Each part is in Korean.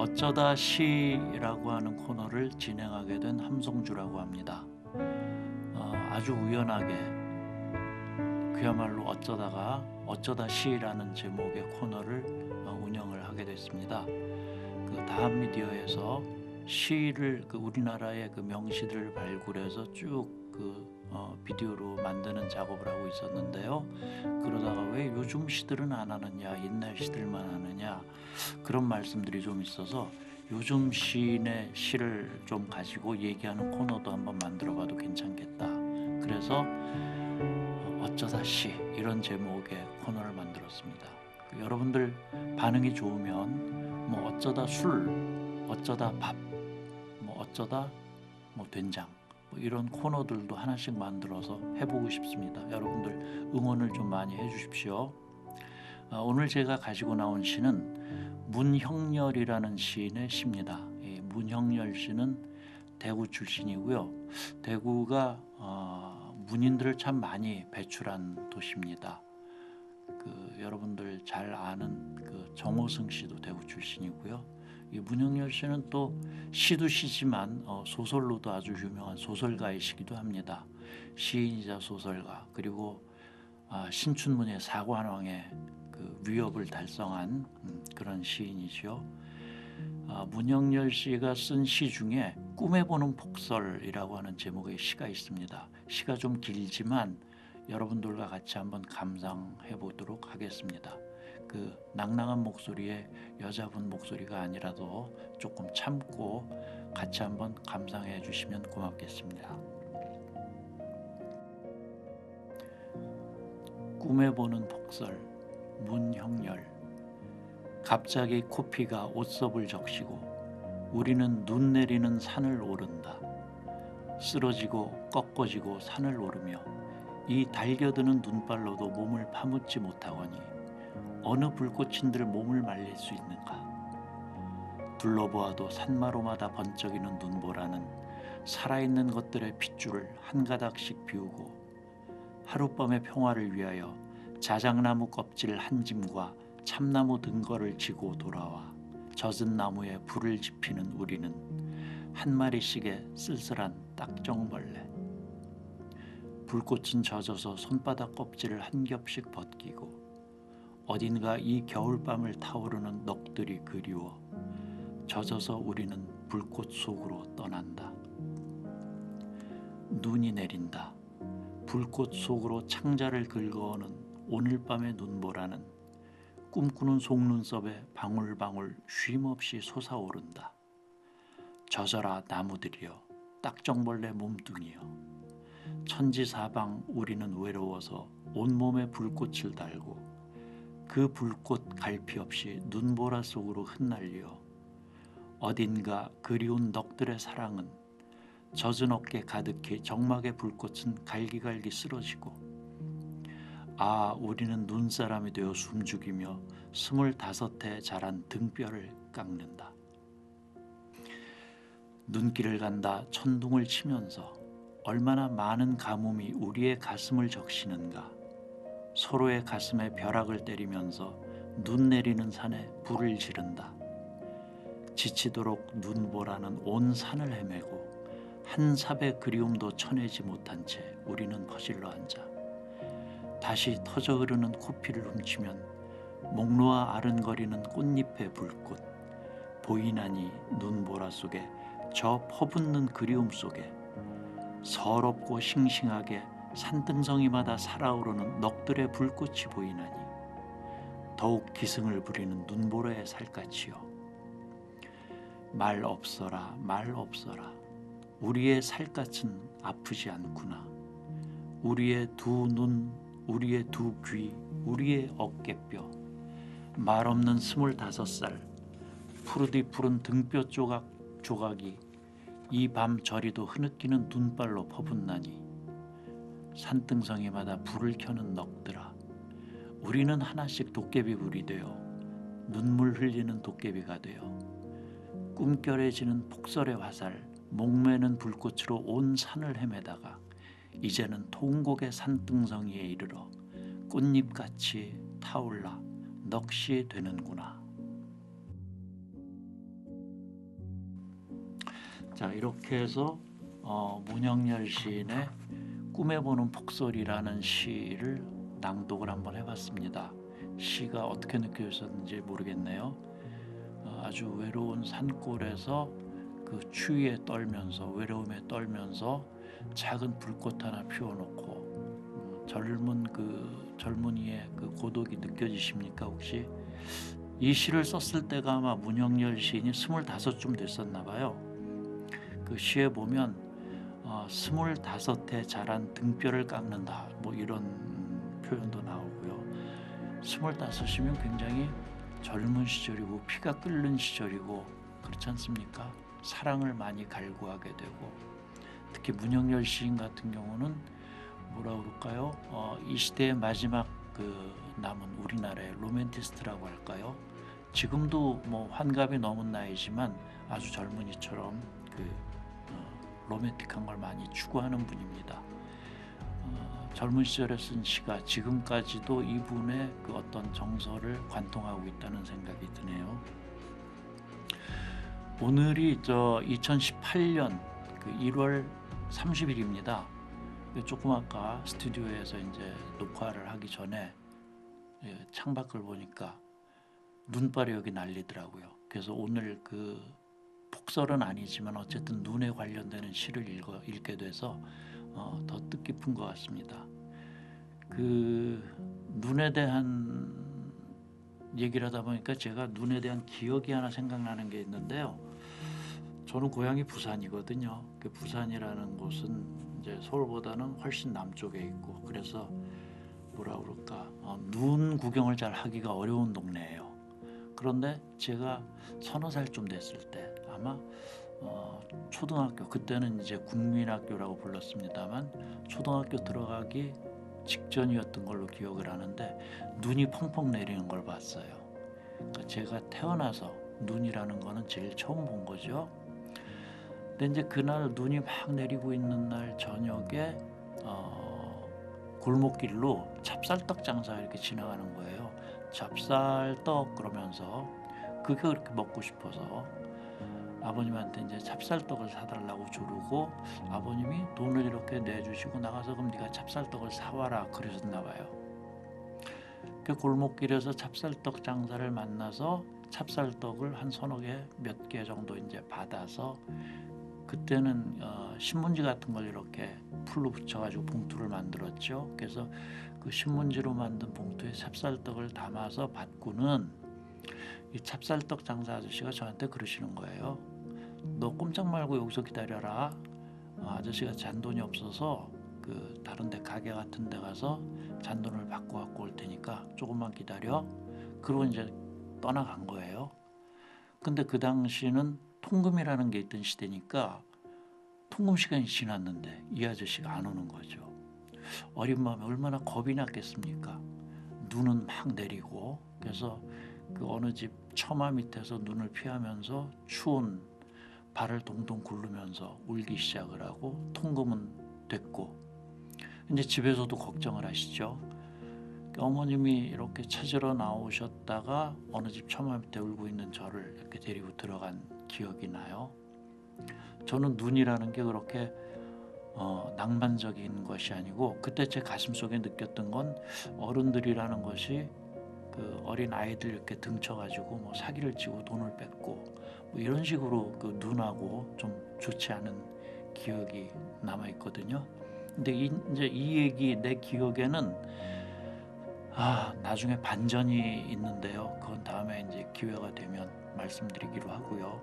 어쩌다 시라고 하는 코너를 진행하게 된 함성주라고 합니다. 어, 아주 우연하게 그야말로 어쩌다가 어쩌다 시라는 제목의 코너를 어, 운영을 하게 됐습니다. 그 다음 미디어에서 시를 그 우리나라의 그 명시들을 발굴해서 쭉그 어, 비디오로 만드는 작업을 하고 있었는데요. 그러다가 왜 요즘 시들은 안 하느냐, 옛날 시들만 하느냐 그런 말씀들이 좀 있어서 요즘 시인의 시를 좀 가지고 얘기하는 코너도 한번 만들어봐도 괜찮겠다. 그래서 어쩌다 시 이런 제목의 코너를 만들었습니다. 그 여러분들 반응이 좋으면 뭐 어쩌다 술, 어쩌다 밥, 뭐 어쩌다 뭐 된장 뭐 이런 코너들도 하나씩 만들어서 해보고 싶습니다. 여러분들 응원을 좀 많이 해주십시오. 아, 오늘 제가 가지고 나온 시는 문형렬이라는 시인의 시입니다. 이 문형렬 씨는 대구 출신이고요. 대구가 어, 문인들을 참 많이 배출한 도시입니다. 그 여러분들 잘 아는 그 정호승 씨도 대구 출신이고요. 이 문형렬 씨는 또 시도 시지만 어, 소설로도 아주 유명한 소설가이시기도 합니다. 시인이자 소설가 그리고 아, 신춘문예 사관왕의 그 위협을 달성한 음, 그런 시인이죠. 아, 문형렬 씨가 쓴 시 중에 꿈에 보는 폭설이라고 하는 제목의 시가 있습니다. 시가 좀 길지만 여러분들과 같이 한번 감상해 보도록 하겠습니다. 그 낭낭한 목소리에 여자분 목소리가 아니라도 조금 참고 같이 한번 감상해 주시면 고맙겠습니다. 꿈에 보는 폭설 문형렬 갑자기 코피가 옷섭을 적시고 우리는 눈 내리는 산을 오른다. 쓰러지고 꺾어지고 산을 오르며 이 달겨드는 눈발로도 몸을 파묻지 못하거니 어느 불꽃인들 몸을 말릴 수 있는가? 둘러보아도 산마루마다 번쩍이는 눈보라는 살아있는 것들의 핏줄을 한 가닥씩 비우고 하룻밤의 평화를 위하여 자작나무 껍질 한 짐과 참나무 등거를 지고 돌아와 젖은 나무에 불을 지피는 우리는 한 마리씩의 쓸쓸한 딱정벌레. 불꽃은 젖어서 손바닥 껍질을 한 겹씩 벗기고 어딘가 이 겨울밤을 타오르는 넋들이 그리워 젖어서 우리는 불꽃 속으로 떠난다. 눈이 내린다. 불꽃 속으로 창자를 긁어오는 오늘 밤의 눈보라는 꿈꾸는 속눈썹에 방울방울 쉼없이 솟아오른다. 젖어라 나무들이여 딱정벌레 몸뚱이여 천지사방 우리는 외로워서 온몸에 불꽃을 달고 그 불꽃 갈피 없이 눈보라 속으로 흩날려 어딘가 그리운 넋들의 사랑은 젖은 어깨 가득히 정막의 불꽃은 갈기갈기 쓰러지고 아 우리는 눈사람이 되어 숨죽이며 스물다섯 해 자란 등뼈를 깎는다. 눈길을 간다 천둥을 치면서 얼마나 많은 가뭄이 우리의 가슴을 적시는가 서로의 가슴에 벼락을 때리면서 눈 내리는 산에 불을 지른다. 지치도록 눈보라는 온 산을 헤매고 한 삽의 그리움도 쳐내지 못한 채 우리는 퍼질러 앉아 다시 터져 흐르는 코피를 훔치면 목 놓아 아른거리는 꽃잎의 불꽃 보이나니 눈보라 속에 저 퍼붓는 그리움 속에 서럽고 싱싱하게 산등성이마다 살아오르는 넋들의 불꽃이 보이나니 더욱 기승을 부리는 눈보라의 살갗이요. 말 없어라 말 없어라. 우리의 살갗은 아프지 않구나. 우리의 두 눈 우리의 두 귀 우리의 어깨뼈. 말 없는 스물다섯 살 푸르디 푸른 등뼈 조각 조각이 이 밤 저리도 흐느끼는 눈발로 퍼붓나니 산등성이마다 불을 켜는 넋들아 우리는 하나씩 도깨비 불이 되어 눈물 흘리는 도깨비가 되어 꿈결해지는 폭설의 화살 목매는 불꽃으로 온 산을 헤매다가 이제는 통곡의 산등성이에 이르러 꽃잎같이 타올라 넋이 되는구나. 자 이렇게 해서 어, 문영열 시인의 꿈에 보는 폭설이라는 시를 낭독을 한번 해봤습니다. 시가 어떻게 느껴졌는지 모르겠네요. 어, 아주 외로운 산골에서 그 추위에 떨면서 외로움에 떨면서 작은 불꽃 하나 피워놓고 음, 젊은 그 젊은이의 그 고독이 느껴지십니까 혹시? 이 시를 썼을 때가 아마 문영열 시인이 스물다섯쯤 됐었나 봐요. 그 시에 보면 어, 스물다섯에 자란 등뼈를 깎는다 뭐 이런 표현도 나오고요. 스물다섯이면 굉장히 젊은 시절이고 피가 끓는 시절이고 그렇지 않습니까? 사랑을 많이 갈구하게 되고 특히 문영열 시인 같은 경우는 뭐라 그럴까요? 어, 이 시대의 마지막 그 남은 우리나라의 로맨티스트라고 할까요? 지금도 뭐 환갑이 넘은 나이지만 아주 젊은이처럼 그 어, 로맨틱한 걸 많이 추구하는 분입니다. 어, 젊은 시절에 쓴 시가 지금까지도 이분의 그 어떤 정서를 관통하고 있다는 생각이 드네요. 오늘이 저 2018년 그 1월 30일입니다. 조금 아까 스튜디오에서 이제 녹화를 하기 전에 예, 창밖을 보니까 눈발이 여기 날리더라고요. 그래서 오늘 그 폭설은 아니지만 어쨌든 눈에 관련되는 시를 읽어, 읽게 돼서 어, 더 뜻깊은 것 같습니다. 그 눈에 대한 얘기를 하다 보니까 제가 눈에 대한 기억이 하나 생각나는 게 있는데요. 저는 고향이 부산이거든요. 그 부산이라는 곳은 이제 서울보다는 훨씬 남쪽에 있고 그래서 뭐라 그럴까 어, 눈 구경을 잘 하기가 어려운 동네예요. 그런데 제가 서너 살쯤 됐을 때 아마 어, 초등학교 그때는 이제 국민학교라고 불렀습니다만 초등학교 들어가기 직전이었던 걸로 기억을 하는데 눈이 펑펑 내리는 걸 봤어요. 그러니까 제가 태어나서 눈이라는 거는 제일 처음 본 거죠. 근데 이제 그날 눈이 막 내리고 있는 날 저녁에 어, 골목길로 찹쌀떡 장사 이렇게 지나가는 거예요. 찹쌀떡 그러면서 그게 그렇게 먹고 싶어서 아버님한테 이제 찹쌀떡을 사달라고 조르고 아버님이 돈을 이렇게 내주시고 나가서 그럼 네가 찹쌀떡을 사와라 그러셨나 봐요. 그 골목길에서 찹쌀떡 장사를 만나서 찹쌀떡을 한 서너 개 몇 개 정도 이제 받아서 그때는 어, 신문지 같은 걸 이렇게 풀로 붙여가지고 봉투를 만들었죠. 그래서 그 신문지로 만든 봉투에 찹쌀떡을 담아서 받고는 이 찹쌀떡 장사 아저씨가 저한테 그러시는 거예요. 너 꼼짝 말고 여기서 기다려라. 어, 아저씨가 잔돈이 없어서 그 다른 데 가게 같은 데 가서 잔돈을 받고 갖고 올 테니까 조금만 기다려. 그러고 이제 떠나간 거예요. 근데 그 당시는 통금이라는 게 있던 시대니까 통금 시간이 지났는데 이 아저씨가 안 오는 거죠. 어린 마음에 얼마나 겁이 났겠습니까? 눈은 막 내리고 그래서 그 어느 집 처마 밑에서 눈을 피하면서 추운 발을 동동 굴르면서 울기 시작을 하고 통금은 됐고 이제 집에서도 걱정을 하시죠. 어머님이 이렇게 찾으러 나오셨다가 어느 집 처마 밑에 울고 있는 저를 이렇게 데리고 들어간 기억이 나요. 저는 눈이라는 게 그렇게 어, 낭만적인 것이 아니고 그때 제 가슴 속에 느꼈던 건 어른들이라는 것이 그 어린 아이들 이렇게 등쳐가지고 뭐 사기를 치고 돈을 뺏고 뭐 이런 식으로 그 눈하고 좀 좋지 않은 기억이 남아 있거든요. 근데 이, 이제 이 얘기 내 기억에는 아 나중에 반전이 있는데요. 그건 다음에 이제 기회가 되면 말씀드리기로 하고요.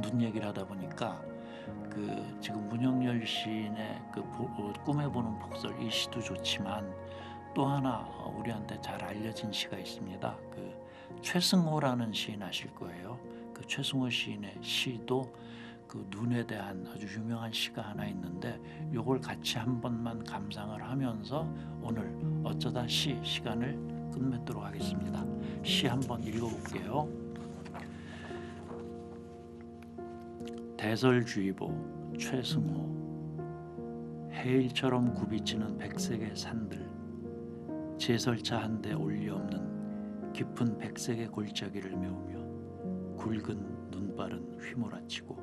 눈 얘기를 하다 보니까 그 지금 문영열 시인의 그 보, 어, 꿈에 보는 폭설 이 시도 좋지만 또 하나 어, 우리한테 잘 알려진 시가 있습니다. 그 최승호라는 시인 아실 거예요. 그 최승호 시인의 시도 그 눈에 대한 아주 유명한 시가 하나 있는데 요걸 같이 한 번만 감상을 하면서 오늘 어쩌다 시 시간을 끝맺도록 하겠습니다. 시 한번 읽어볼게요. 대설주의보 최승호 해일처럼 굽이치는 백색의 산들 제설차 한 대 올리 없는 깊은 백색의 골짜기를 메우며 굵은 눈발은 휘몰아치고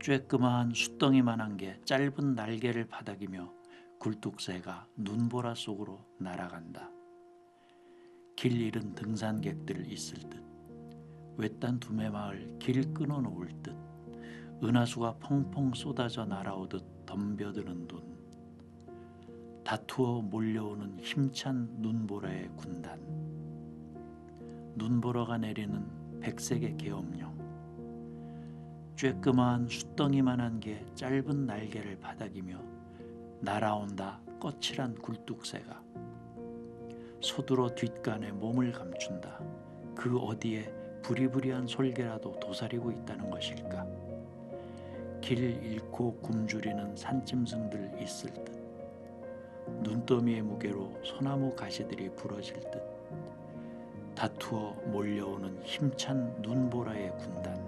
쬐끄마한 숫덩이만한 게 짧은 날개를 바닥이며 굴뚝새가 눈보라 속으로 날아간다. 길 잃은 등산객들 있을 듯 외딴 두메마을 길 끊어 놓을 듯 은하수가 펑펑 쏟아져 날아오듯 덤벼드는 눈 다투어 몰려오는 힘찬 눈보라의 군단 눈보라가 내리는 백색의 계엄령. 쬐끄마한 숫덩이만한 게 짧은 날개를 바닥이며 날아온다 거칠한 굴뚝새가 소두로 뒷간에 몸을 감춘다. 그 어디에 부리부리한 솔개라도 도사리고 있다는 것일까? 길 잃고 굶주리는 산짐승들 있을 듯. 눈더미의 무게로 소나무 가시들이 부러질 듯 다투어 몰려오는 힘찬 눈보라의 군단.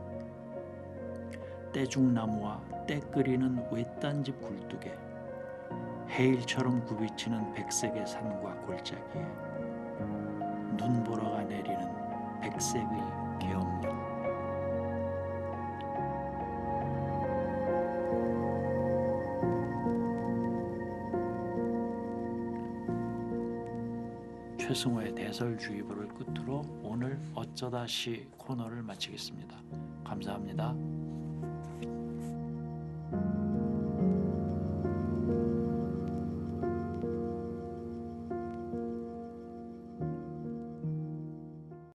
떼죽나무와 때 끓이는 외딴 집 굴뚝에 해일처럼 굽이치는 백색의 산과 골짜기에 눈보라가 내리는 백색의 계엄 최승호의 대설주의보를 끝으로 오늘 어쩌다 시 코너를 마치겠습니다. 감사합니다.